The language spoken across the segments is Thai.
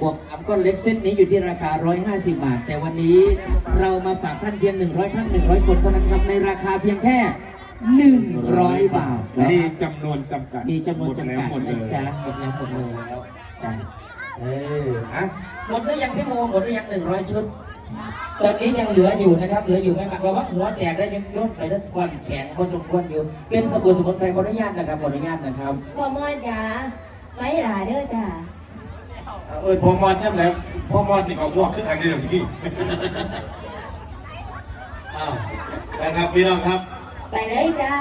บวกสามก้อนเล็กเส้นนี้อยู่ที่ราคา 150 บาท แต่วันนี้เรามาฝากท่านเพียง 100 ท่าน 100 คนเท่านั้นครับในราคาเพียงแค่ 100 บาทนะมีครับจำนวนจำกัดมีจำนวนจำกัดหมดแล้นะวหมดเลยจ๊ะหมดแล้วหมดเลยแล้วจ้ะเอออะหมดหรือยังพี่โมหมดหรือยัง 100 ชุด ตอนนี้ยังเหลืออยู่นะครับ เหลืออยู่ไม่มากเราว่าหัวแตกได้ยังย่นไปด้านควันแข็งพอสมควรอยู่ เป็นสบู่สมุนไพรขออนุญาตนะครับขออนุญาตนะครับ พ่อมอดจ้าไม่หลาเด้อจ้า เออพอมอนใช่ไหมพอมอนนี่เขาบอกขึ้นทางนี้เดี๋ยพี่อ้าวนะครับพี่น้องครับ ไปเลยจ้า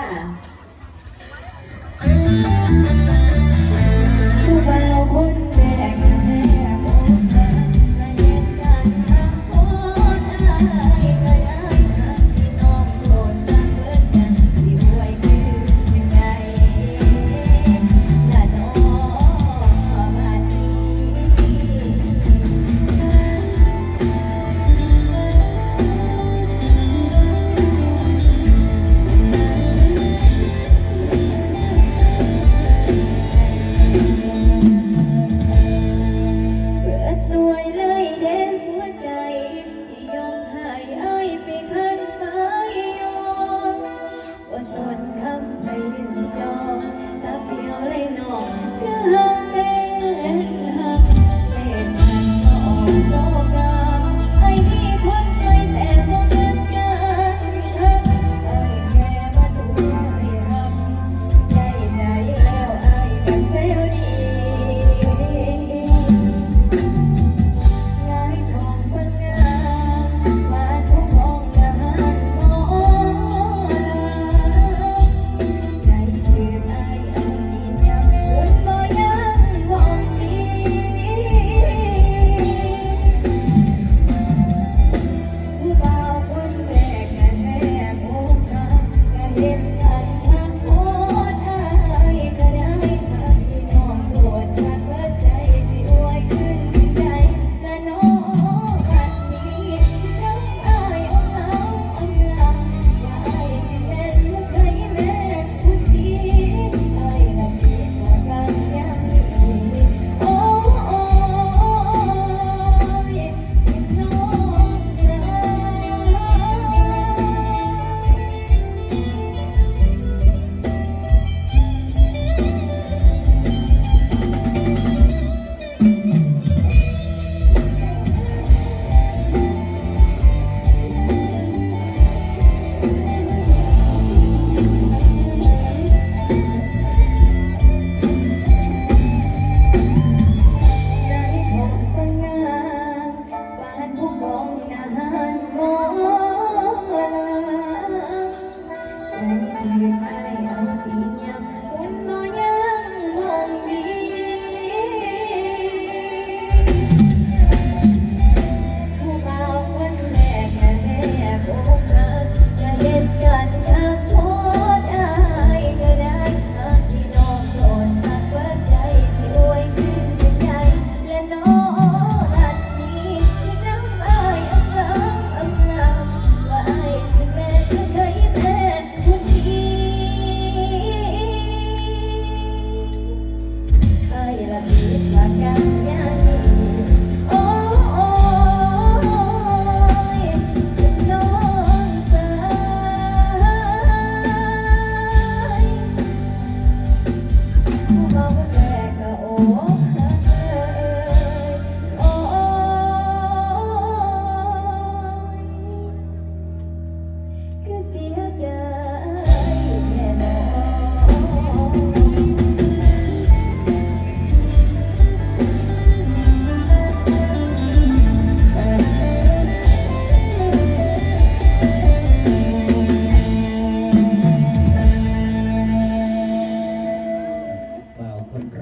ใจ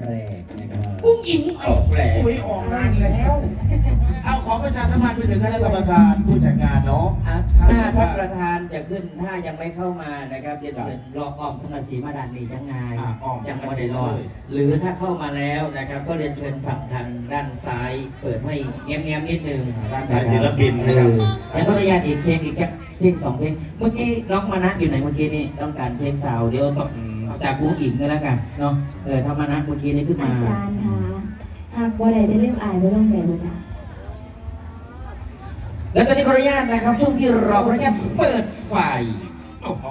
แรกนะครับอุ้งอิงออกแล้วอุ้ยออกนานแล้ว เอาขอประชาสัมพันธ์ไปถึงคณะกรรมการผู้จัดงานเนาะอะถ้าท่านประธานจะขึ้นถ้ายังไม่เข้ามานะครับเรียนเชิญรอออมสมาสีมาดานนีจังไงอะอ้อมจังหวัดเดรอดหรือถ้าเข้ามาแล้วนะครับก็เรียนเชิญฝั่งทางด้านซ้ายเปิดให้แง้มๆนิดนึงด้านซ้ายศิลปินเอนะครับอแล้วก็อนุญาตอีกเพลงอีกแค่เพลงสองเพลงเมื่อกี้น้องมานะอยู่ไหนเมื่อกี้นี่ต้องการเพลงสาวเดี๋ยวต้องอืมเอา จากผู้หญิงก็แล้วกันเนาะเออถ้ามานะเมื่อกี้นี่ขึ้นอามาจารย์คะหากบ่ได้ได้เรื่องอายบ่ลองได้บ่จ้ะแล้วตอนนี้ขออนุญาตนะครับ ช่วงที่เราขออนุญาตเปิดไฟ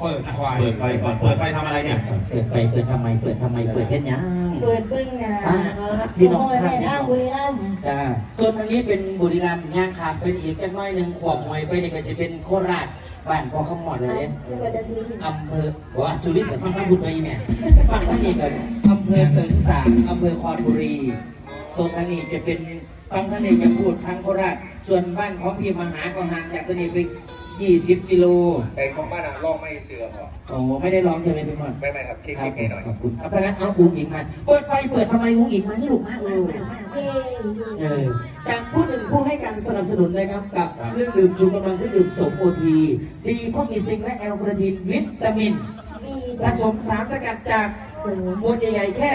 เปิดไฟเปิดไฟก่อน เปิดไฟทำอะไรเนี่ย เปิดไฟเปิดทำไม เปิดทำไมเปิดแค่ยังเปิดเบิ่งหน้าอ่าพี่น้อง โยแม่ทางบุรีรัมย์จ้าส่วนอันนี้เป็นบุรีรัมย์ย่างขามเป็นอีกจักหน้อยหนึ่งขวบมวยไปนี่ก็จะเป็นโคราช บ้านพ่อขมอดเลยเนี่ยนึกว่าจะซื้อหินอำเภอว่าสุรินทร์กับฟังน้ำบุญไปอีเนี่ยฟังท่านนี้กันอำเภอเสริงสางอำเภอคอนบุรีส่วนทางนี้จะเป็นฟังท่านนี้จะพูดทางโคราชส่วนบ้านของพี่มหาก็ห่างจากตัวนี้ไป 20กิโลไปของบ้านอะลองไม่เสื่อมหรอกโอ้ไม่ได้ร้องใช่ไหมพี่มอนไม่ไม่ครับเช็คครัเช็คให้หน่อยขอบคุณครับถ้างั้นเอาอุ้งอิงมาเปิดไฟเปิดทำไมอุ้งอิงมานี่ลูกมากเลยเย้เออจากผู้หนึ่งผู้ให้การสนับสนุนนะครับกับเครื่องดื่มชูกำลังเครื่องดื่มสมโอทีดีเพราะมีซิงค์และแอลกอทีนวิตามินมีผสมสารสกัดจากสูงมวลใหญ่ๆแค่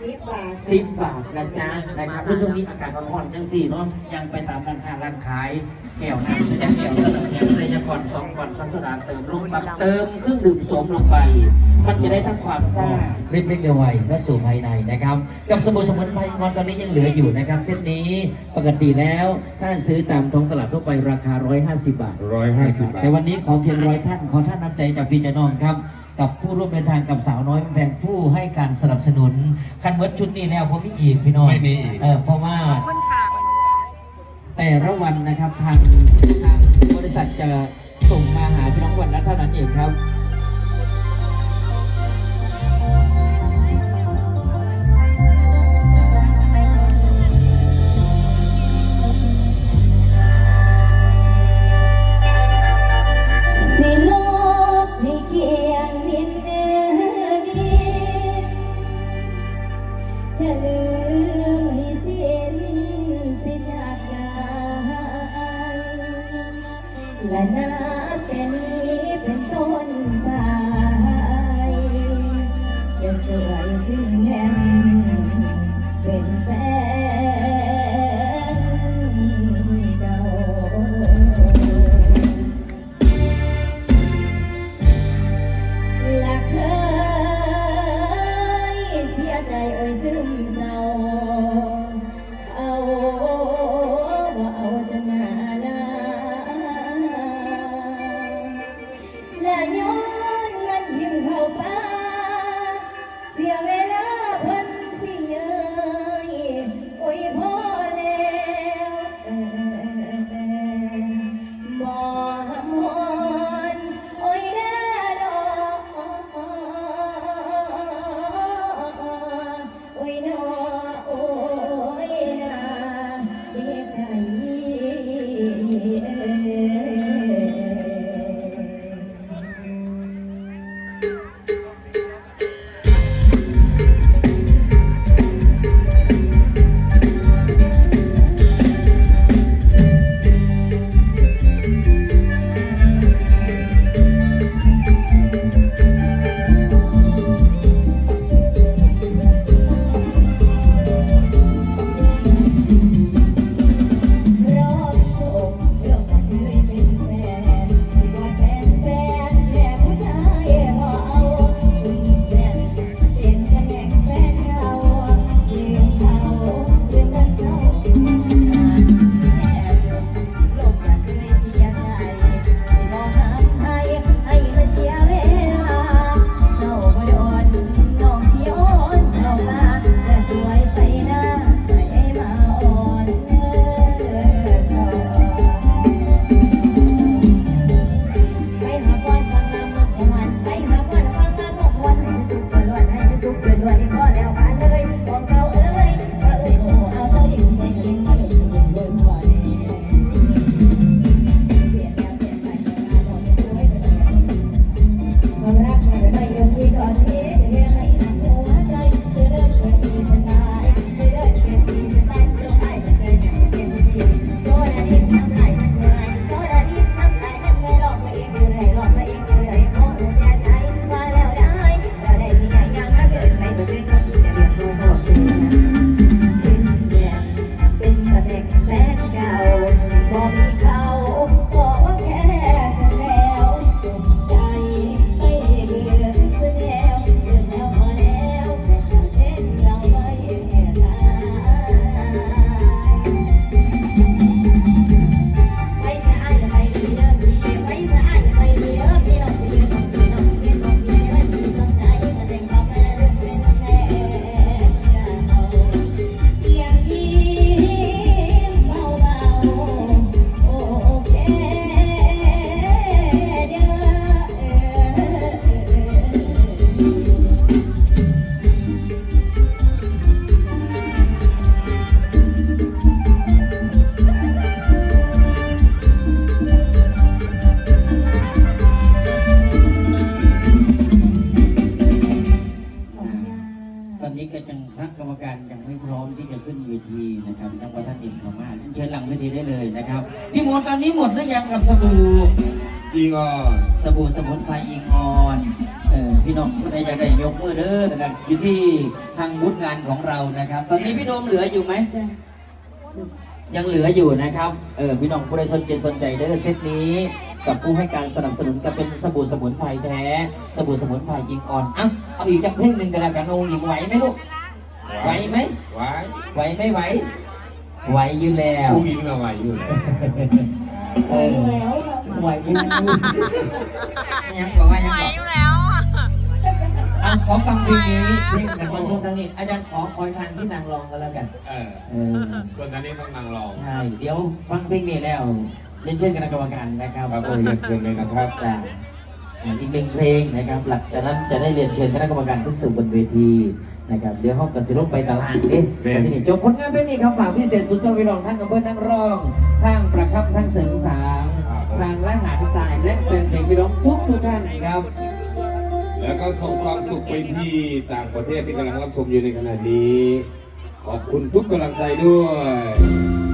สิบบาทสิบบาทนะจ๊ะนะครับในช่วงนี้อากาศร้อนๆจังสี่เนาะยังไปตามร้านค้าร้านขายแก้วน้ำใส่แก้วแล้วแก้วใส่ยาก่อนสองก่อนซักโซดาเติมลงไปเติมเครื่องดื่มสมลงไป มันจะได้ทั้งความซ่าเล็กเล็กเดียวไวและสู่ภายในนะครับ กับสบู่สมุนไพรงอนตอนนี้ยังเหลืออยู่นะครับเซตนี้ปกติแล้วถ้าซื้อตามท้องตลาดทั่วไปราคา 150 บาทร้อยห้าสิบบาทแต่วันนี้ขอเพียงร้อยท่านขอท่านน้ำใจจากพี่เจาน้องครับ กับผู้ร่วมเดินทางกับสาวน้อยแพงผู้ให้การสนับสนุน คันเมิดชุดนี้แล้วผมมีอีกพี่น้องไม่มีอีก เออเพราะว่าแต่ละวันนะครับทางทางบริษัทจะส่งมาหาพี่น้องวันละเท่านั้นเองครับ และย้อนมันทิ่มเข้าป่าเสียเวลาเพันสิเยยโอ้ยพอแล้วเออหมอมอนโอ้ยแน่ดอกโอ้ยนอโอ้ยนาเด็กใจ ตอนนี้ก็ยังคณะกรรมการยังไม่พร้อมที่จะขึ้นเวทีนะครับท่านประธานเด่นขามาเชิญหลังเวทีได้เลยนะครับ พี่หมดตอนนี้หมดหรือยังกับสบู่อีกอนสบู่สมุนไพรอีกอนพี่น้องผู้ใดอยได้ยกมือเด้อนะอยู่ที่ทางบูธงานของเรานะครับ ตอนนี้พี่โดมเหลืออยู่ไหมยังเหลืออยู่นะครับเออพี่น้องผู้ใดสนใจสนใจได้เซตนี้ กับผู้ให้การสนับสนุนก็เป็นสบู่สมุนไพรแท้ สบู่สมุนไพรยิงอ่อนอะเอาอีกจักเพลงหนึ่งกันแล้วกันโอ้ยไหวไหมลูกไหวไหมไหวไหวไม่ไหวไหวอยู่แล้วผู้หญิงเราไหวอยู่แล้วไปแล้วค่ะไหวอยู่ยังบอกว่ายังบอกอะขอฟังเพลงนี้เพลงกันมาส่งทางนี้ อาจารย์ขอคอยทางที่นางรองกันแล้วกัน เออเออส่วนอันนี้ต้องนั่งรอใช่ เดี๋ยวฟังเพลงนี้แล้ว เรียนเชิญคณะกรรมการนะครับครับเอเอออเรียนเชิญเลยนะครับจ้ะอะอีกหนึ่งเพลงนะครับ หลังจากนั้นจะได้เรียนเชิญคณะกรรมการขึ้นสู่บนเวทีนะครับเดี๋ยวห้องกสิลงไปตารางเอ๊ะแม่แต่ที่นี่จบผลงานเพลงนี้ครับฝากพิเศษสุดสำหรับพี่น้องทั้งอำเภอนั่งร้องทางประคับทางเสริงสางทางและหาดทรายและแฟนเพลงพี่น้องทุกทุกท่านครับ แล้วก็ส่งความสุขไปที่ต่างประเทศที่กำลังรับชมอยู่ในขณะนี้ ขอบคุณทุกกำลังใจด้วย